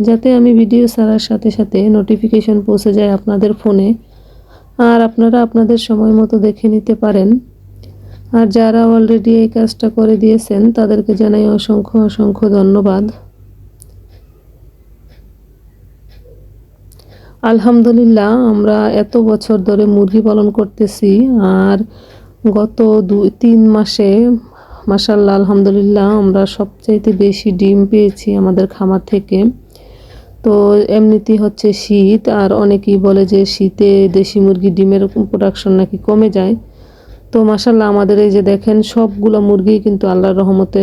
যাতে আমি ভিডিও ছাড়ার সাথে সাথে নোটিফিকেশন পৌঁছে যায় আপনাদের ফোনে। আর আপনারা আপনাদের সময় মতো দেখে নিতে পারেন। আর যারা অলরেডি এই কাজটা করে দিয়েছেন, তাদেরকে জানাই অসংখ্য অসংখ্য ধন্যবাদ। আলহামদুলিল্লাহ, আমরা এত বছর ধরে মুরগি পালন করতেছি, আর গত দুই, তিন মাসে মাসাল্লাহ আলহামদুলিল্লাহ, আমরা সবচাইতে বেশি ডিম পেয়েছি আমাদের খামার থেকে। তো এমনিতেই হচ্ছে শীত, আর অনেকেই বলে যে শীতে দেশি মুরগি ডিমের প্রোডাকশন নাকি কমে যায়। তো মাসাল্লাহ আমাদের এই যে দেখেন, সবগুলো মুরগি কিন্তু আল্লাহর রহমতে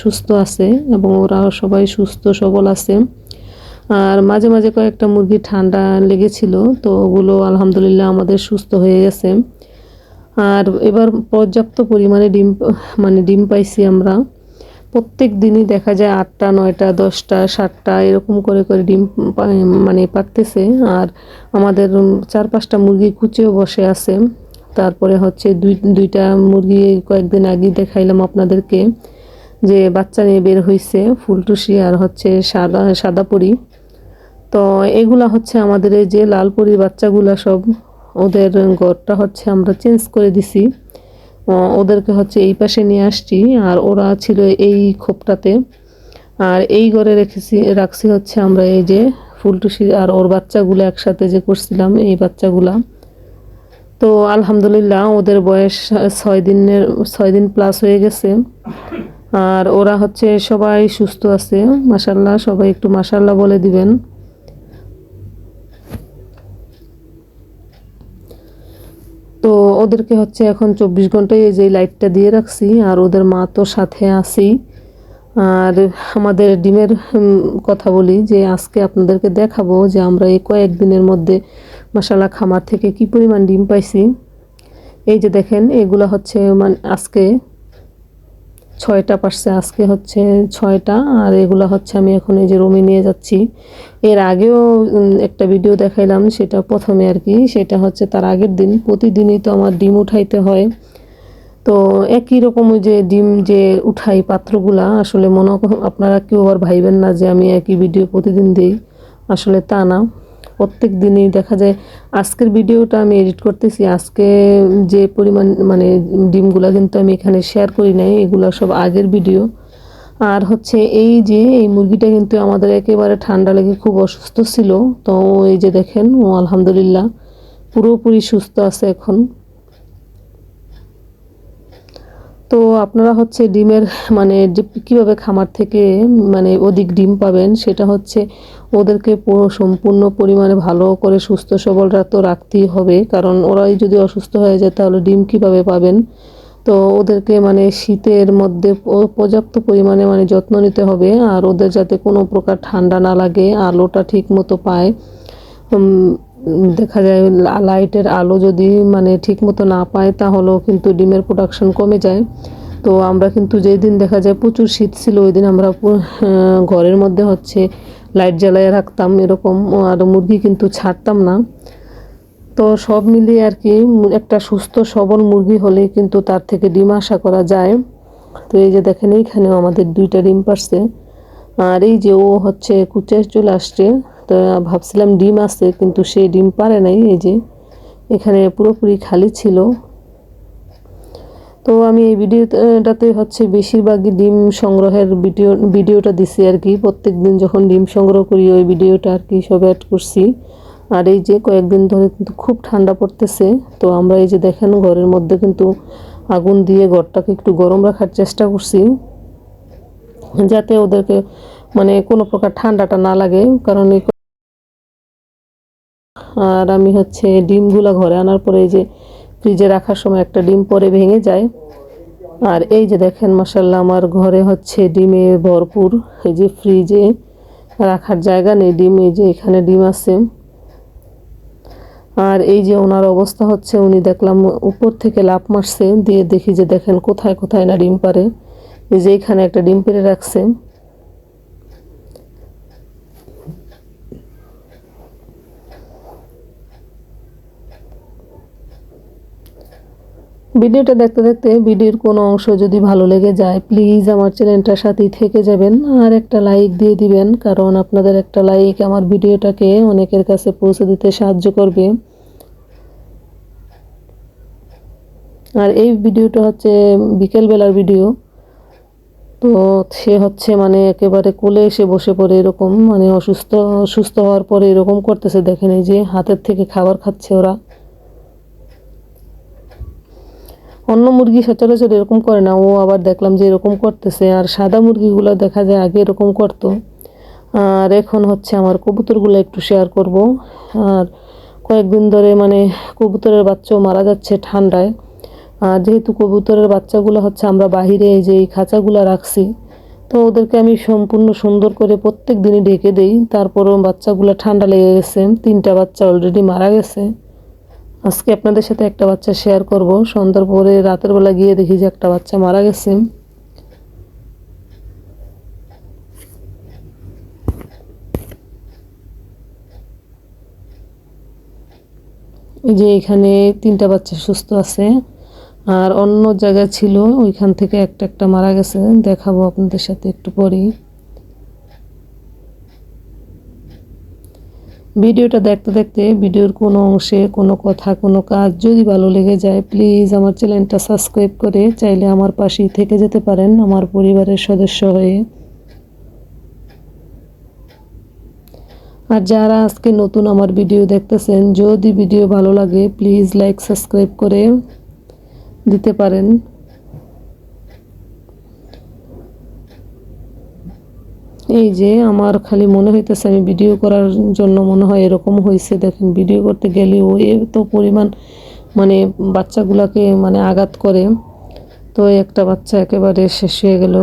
সুস্থ আছে এবং ওরা সবাই সুস্থ, সবল আছে। আর মাঝে মাঝে কয়েকটা মুরগি ঠান্ডা লেগেছিল, তো ওগুলো আলহামদুলিল্লাহ আমাদের সুস্থ হয়ে গেছে। আর এবার পর্যাপ্ত পরিমাণে ডিম মানে ডিম পাইছি আমরা। প্রত্যেক দিনই দেখা যায় আটটা, নয়টা, দশটা, সাতটা এরকম করে করে ডিম মানে পাকতেছে। আর আমাদের চার পাঁচটা মুরগি কুচেও বসে আছে। তারপরে হচ্ছে দুই, দুইটা মুরগি কয়েকদিন আগে দেখাইলাম আপনাদেরকে যে বাচ্চা নিয়ে বের হয়েছে ফুলটুসি আর হচ্ছে সাদা সাদা পরি। তো এগুলা হচ্ছে আমাদের এই যে লাল পরির বাচ্চাগুলা সব, ওদের ঘরটা হচ্ছে আমরা চেঞ্জ করে দিছি। ওদেরকে হচ্ছে এই পাশে নিয়ে আসছি, আর ওরা ছিল এই খোপটাতে। আর এই ঘরে রেখেছি, রাখছি হচ্ছে আমরা এই যে ফুলটুসি আর ওর বাচ্চাগুলো একসাথে যে করছিলাম, এই বাচ্চাগুলা। তো আলহামদুলিল্লাহ, ওদের বয়স ছয় দিনের, ছয় দিন প্লাস হয়ে গেছে। আর ওরা হচ্ছে সবাই সুস্থ আছে মাসাল্লাহ সবাই একটু মাসাল্লাহ বলে দিবেন। তো ওদেরকে হচ্ছে এখন চব্বিশ ঘন্টায় এই যে লাইটটা দিয়ে রাখছি, আর ওদের মা তো সাথে আসি আর আমাদের ডিমের কথা বলি যে আজকে আপনাদেরকে দেখাবো যে আমরা এই কয়েকদিনের মধ্যে মশালা খামার থেকে কি পরিমাণ ডিম পাইছি। এই যে দেখেন, এগুলো হচ্ছে মানে আজকে ছয়টা পারছে, আজকে হচ্ছে ছয়টা, আর এগুলো হচ্ছে আমি এখন এই যে রুমে নিয়ে যাচ্ছি। এর আগেও একটা ভিডিও দেখাইলাম, সেটা প্রথমে আর কি, সেটা হচ্ছে তার আগের দিন। প্রতিদিনই তো আমার ডিম উঠাইতে হয়। তো একই রকম ওই যে ডিম যে উঠাই পাত্রগুলা, আসলে মনে আপনারা কেউ আবার ভাইবেন না যে আমি একই ভিডিও প্রতিদিন দিই। আসলে তা না। প্রত্যেক দিনই দেখা যায়, আজকের ভিডিওটা আমি এডিট করতেছি, আজকে যে পরিমাণ মানে ডিমগুলো কিন্তু আমি এখানে শেয়ার করি নাই, এগুলো সব আগের ভিডিও আর হচ্ছে এই যে, এই মুরগিটা কিন্তু আমাদের একেবারে ঠান্ডা লেগে খুব অসুস্থ ছিল, তো এই যে দেখেন, ও আলহামদুলিল্লাহ পুরোপুরি সুস্থ আছে এখন। তো আপনারা হচ্ছে ডিমের মানে কীভাবে খামার থেকে মানে অধিক ডিম পাবেন, সেটা হচ্ছে ওদেরকে সম্পূর্ণ পরিমাণে ভালো করে সুস্থ সবলরা তো রাখতেই হবে। কারণ ওরাই যদি অসুস্থ হয়ে যায় তাহলে ডিম কীভাবে পাবেন? তো ওদেরকে মানে শীতের মধ্যে পর্যাপ্ত পরিমাণে মানে যত্ন নিতে হবে। আর ওদের যাতে কোনো প্রকার ঠান্ডা না লাগে, আলোটা ঠিক মতো পায় দেখা যায় লাইটের আলো যদি মানে ঠিক মতো না পায়, তাহলেও কিন্তু ডিমের প্রোডাকশন কমে যায়। তো আমরা কিন্তু যেই দিন দেখা যায় প্রচুর শীত ছিল ওই দিন আমরা ঘরের মধ্যে হচ্ছে লাইট জ্বালায় রাখতাম এরকম, আর মুরগি কিন্তু ছাড়তাম না। তো সব মিলিয়ে আর কি একটা সুস্থ, সবল মুরগি হলে কিন্তু তার থেকে ডিম আশা করা যায়। তো এই যে দেখেন, এইখানেও আমাদের দুইটা ডিম পারছে। আর এই যে ও হচ্ছে কুচে চলে আসছে, তো ভাবছিলাম ডিম আছে, কিন্তু সে ডিম পারে নাই, এই যে এখানে পুরোপুরি খালি ছিল। তো আমি এই ভিডিওটাতে হচ্ছে বেশিরভাগই ডিম সংগ্রহের ভিডিও, ভিডিওটা দিছি আর কি। প্রত্যেক দিন যখন ডিম সংগ্রহ করি, ওই ভিডিওটা আর কি সব অ্যাড করছি। আর এই যে কয়েকদিন ধরে কিন্তু খুব ঠান্ডা পড়তেছে, তো আমরা এই যে দেখেন ঘরের মধ্যে কিন্তু আগুন দিয়ে ঘরটাকে একটু গরম রাখার চেষ্টা করছি। যাতে ওদেরকে মানে কোনো প্রকার ঠান্ডাটা না লাগে, কারণ আর আমি হচ্ছে ডিমগুলো ঘরে আনার পরে এই যে ফ্রিজে রাখার সময় একটা ডিম পরে ভেঙে যায়। আর এই যে দেখেন মশাল্লা আমার ঘরে হচ্ছে ডিমে ভরপুর এই যে ফ্রিজে রাখার জায়গা নেই, ডিম এই যে এখানে ডিম আছে। আর এই যে ওনার অবস্থা হচ্ছে, উনি দেখলাম উপর থেকে লাফ মারছে, দিয়ে দেখি যে দেখেন কোথায় কোথায় না ডিম পারে। এই যে এখানে একটা ডিম পেরে রাখছে ভিডিওটা দেখতে দেখতে ভিডিওর কোনো অংশ যদি ভালো লেগে যায় প্লিজ আমার চ্যানেলটার সাথেই থেকে যাবেন আর একটা লাইক দিয়ে দিবেন, কারণ আপনাদের একটা লাইক আমার ভিডিওটাকে অনেকের কাছে পৌঁছে দিতে সাহায্য করবে। আর এই ভিডিওটা হচ্ছে বিকেলবেলার ভিডিও। তো সে হচ্ছে মানে একেবারে কোলে এসে বসে পড়ে এরকম মানে অসুস্থ সুস্থ হওয়ার পরে এরকম করতেছে দেখেন এই যে হাতের থেকে খাবার খাচ্ছে ওরা। অন্য মুরগি সচরাচর এরকম করে না, ও আবার দেখলাম যে এরকম করতেছে, আর সাদা মুরগিগুলো দেখা যায় আগে এরকম করতো। আর এখন হচ্ছে আমার কবুতরগুলো একটু শেয়ার করব। আর কয়েকদিন ধরে মানে কবুতরের বাচ্চাও মারা যাচ্ছে ঠান্ডায়। আর যেহেতু কবুতরের বাচ্চাগুলো হচ্ছে আমরা বাহিরে এই যে এই খাঁচাগুলো রাখছি, তো ওদেরকে আমি সম্পূর্ণ সুন্দর করে প্রত্যেক দিনই ঢেকে দেই। তারপরও বাচ্চাগুলো ঠান্ডা লেগে গেছে, তিনটা বাচ্চা অলরেডি মারা গেছে। আজকে আপনাদের সাথে একটা বাচ্চা শেয়ার করব। সন্ধ্যার পরে রাতের বেলা গিয়ে দেখি যে একটা বাচ্চা মারা গেছে। এই যে এখানে তিনটা বাচ্চা সুস্থ আছে। আর অন্য জায়গা ছিল, ওইখান থেকে একটা একটা মারা গেছে। দেখাবো আপনাদের সাথে একটু পরেই ভিডিওটা দেখতে দেখতে ভিডিওর কোনো অংশে কোনো কথা, কোনো কাজ যদি ভালো লেগে যায় প্লিজ আমার চ্যানেলটা সাবস্ক্রাইব করে চাইলে আমার পাশেই থেকে যেতে পারেন, আমার পরিবারের সদস্য হয়ে। আর যারা আজকে নতুন আমার ভিডিও দেখতেছেন, যদি ভিডিও ভালো লাগে প্লিজ লাইক সাবস্ক্রাইব করে দিতে পারেন। এই যে আমার খালি মনে হইতেছে আমি ভিডিও করার জন্য মনে হয় এরকম হয়েছে দেখেন ভিডিও করতে গেলে ও এত পরিমাণ মানে বাচ্চাগুলাকে মানে আঘাত করে। তো একটা বাচ্চা একেবারে শেষ হয়ে গেল।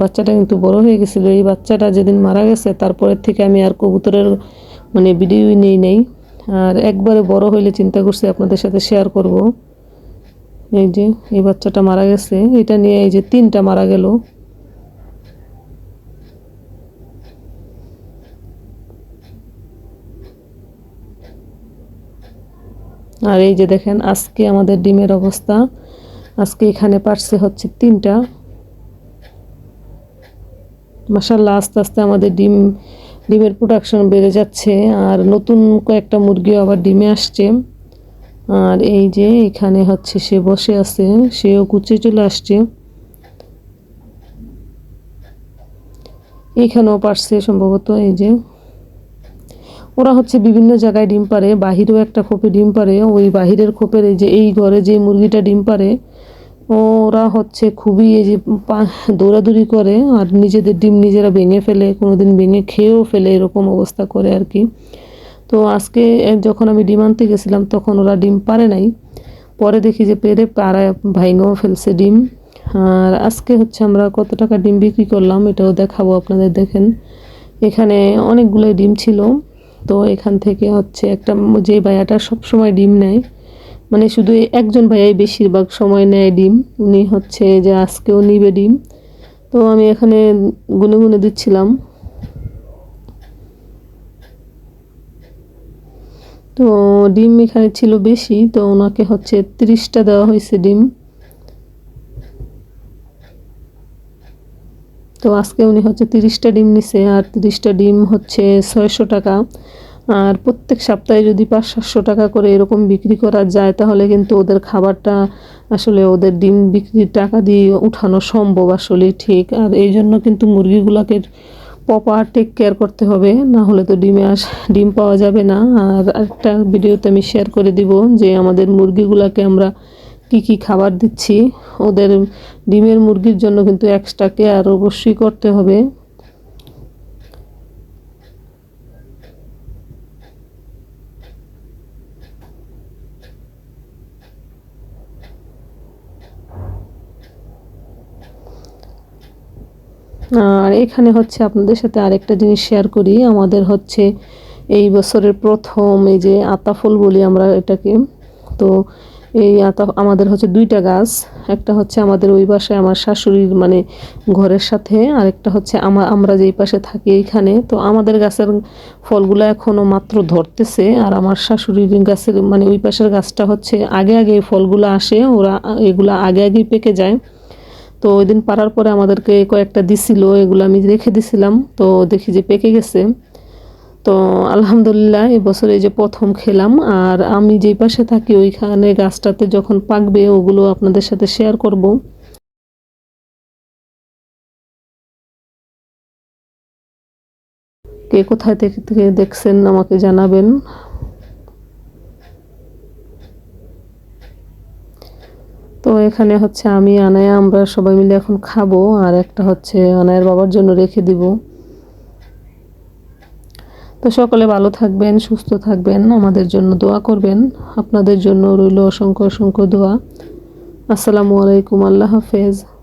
বাচ্চাটা কিন্তু বড় হয়ে গেছিল। এই বাচ্চাটা যেদিন মারা গেছে, তারপরের থেকে আমি আর কবুতরের মানে ভিডিওই নেই নেই। আর একবারে বড় হইলে চিন্তা করছি আপনাদের সাথে শেয়ার করব। এই যে, এই বাচ্চাটা মারা গেছে। এটা নিয়ে এই যে তিনটা মারা গেল। আর এই যে দেখেন, আজকে আমাদের ডিমের অবস্থা। আজকে এখানে পারছে হচ্ছে তিনটা। মাসাল্লাহ আস্তে আস্তে আমাদের ডিম, ডিমের প্রোডাকশন বেড়ে যাচ্ছে। আর নতুন কয়েকটা মুরগিও আবার ডিমে আসছে। আর এই যে এখানে হচ্ছে সে বসে আছে, সেও কুচে চলে আসছে। এখানেও পারছে সম্ভবত এই যে। ওরা হচ্ছে বিভিন্ন জায়গায় ডিম পারে বাহিরেও একটা খোপে ডিম পারে ওই বাহিরের খোপের এই যে এই ঘরে যে মুরগিটা ডিম পারে ওরা হচ্ছে খুবই এই যে দৌড়াদৌড়ি করে আর নিজেদের ডিম নিজেরা ভেঙে ফেলে, কোনোদিন ভেঙে খেয়েও ফেলে, এরকম অবস্থা করে আর কি। তো আজকে যখন আমি ডিম আনতে গেছিলাম, তখন ওরা ডিম পারে নাই। পরে দেখি যে পেরে পাড়ায় ভাইঙেও ফেলছে ডিম। আর আজকে হচ্ছে আমরা কত টাকা ডিম বিক্রি করলাম, এটাও দেখাবো আপনাদের, দেখেন। এখানে অনেকগুলো ডিম ছিল। তো এখান থেকে হচ্ছে একটা, যে ভাইয়াটা সব সময় ডিম নেয় মানে শুধু একজন ভাইয়াই বেশিরভাগ সময় নেয় ডিম, উনি হচ্ছে যে আজকেও নিবে ডিম। তো আমি এখানে গুনে গুনে দিচ্ছিলাম। তো ডিম এখানে ছিল বেশি, তো ওনাকে হচ্ছে তিরিশটা দেওয়া হয়েছে ডিম। তো আজকে উনি হচ্ছে তিরিশটা ডিম নিছে, আর তিরিশটা ডিম হচ্ছে ছয়শো টাকা। আর প্রত্যেক সপ্তাহে যদি পাঁচ সাতশো টাকা করে এরকম বিক্রি করা যায়, তাহলে কিন্তু ওদের খাবারটা আসলে ওদের ডিম বিক্রির টাকা দিয়ে উঠানো সম্ভব আসলে ঠিক। আর এই জন্য কিন্তু মুরগিগুলোকে প্রপার টেক কেয়ার করতে হবে, না হলে তো ডিমে আস ডিম পাওয়া যাবে না। আর একটা ভিডিওতে আমি শেয়ার করে দিব যে আমাদের মুরগিগুলোকে আমরা কি কি খাবার দিচ্ছি। ওদের ডিমের মুরগির জন্য কিন্তু এক্সট্রা কেয়ার অবশ্যই করতে হবে। আর এখানে হচ্ছে আপনাদের সাথে আরেকটা জিনিস শেয়ার করি। আমাদের হচ্ছে এই বছরের প্রথম এই যে আতাফল বলি আমরা এটাকে, তো এই আতা আমাদের হচ্ছে দুইটা গাছ, একটা হচ্ছে আমাদের ওই বাসায় আমার শাশুড়ির মানে ঘরের সাথে, আরেকটা হচ্ছে আমা, আমরা যেই পাশে থাকি এইখানে। তো আমাদের গাছের ফলগুলো এখনও মাত্র ধরতেছে আর আমার শাশুড়ির গাছের মানে ওই পাশের গাছটা হচ্ছে আগে আগে ফলগুলো আসে, ওরা এগুলো আগে আগেই পেকে যায়। তো ওই দিন পারার পরে আমাদেরকে কয়েকটা দিছিল, এগুলো আমি রেখে দিছিলাম। তো দেখি যে পেকে গেছে। তো আলহামদুলিল্লাহ এবছর এই যে প্রথম খেলাম। আর আমি যেই পাশে থাকি, ওইখানে গাছটাতে যখন পাকবে, ওগুলো আপনাদের সাথে শেয়ার করব। কে কোথায় থেকে থেকে দেখছেন আমাকে জানাবেন। তো এখানে হচ্ছে আমি, আনায়া, আমরা সবাই মিলে এখন খাব, আর একটা হচ্ছে আনায়ের বাবার জন্য রেখে দিব। তো সকলে ভালো থাকবেন, সুস্থ থাকবেন, আমাদের জন্য দোয়া করবেন। আপনাদের জন্য রইল অসংখ্য অসংখ্য দোয়া। আসসালামু আলাইকুম, আল্লাহ হাফেজ।